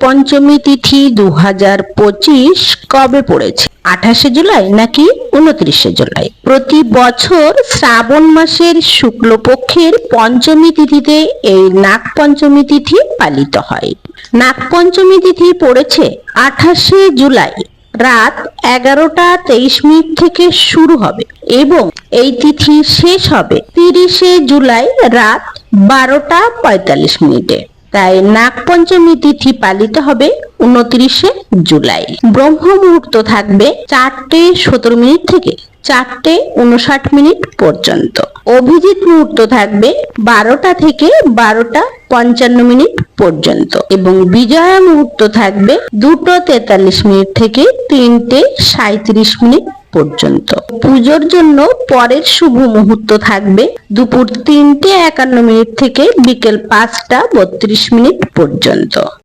নাগপঞ্চমী তিথি দু পঁচিশ কবে পড়েছে? আঠাশে জুলাই নাকি উনত্রিশে জুলাই? প্রতি বছর শ্রাবণ মাসের শুক্লপক্ষের পঞ্চমী তিথিতে এই নাগপঞ্চমী তিথি পালিত হয়। নাগপঞ্চমী তিথি পড়েছে আঠাশে জুলাই। রাত এগারোটা তেইশ মিনিট থেকে শুরু হবে এবং এই তিথি শেষ হবে তিরিশে জুলাই রাত বারোটা পঁয়তাল্লিশ মিনিটে। তাই নাগপঞ্চমী তিথি পালিত হবে উনত্রিশে জুলাই। ব্রহ্ম মুহূর্ত থাকবে চারটে সতেরো মিনিট থেকে চারটে উনষাট মিনিট পর্যন্ত। অভিজিৎ মুহূর্ত থাকবে বারোটা থেকে বারোটা পঞ্চান্ন মিনিট পর্যন্ত। এবং বিজয়া মুহূর্ত থাকবে দুটো তেতাল্লিশ মিনিট থেকে তিনটে সাঁত্রিশ মিনিট পর্যন্ত। পুজোর জন্য পরের শুভ মুহূর্ত থাকবে দুপুর তিনটে একান্ন মিনিট থেকে বিকেল পাঁচটা বত্রিশ মিনিট পর্যন্ত।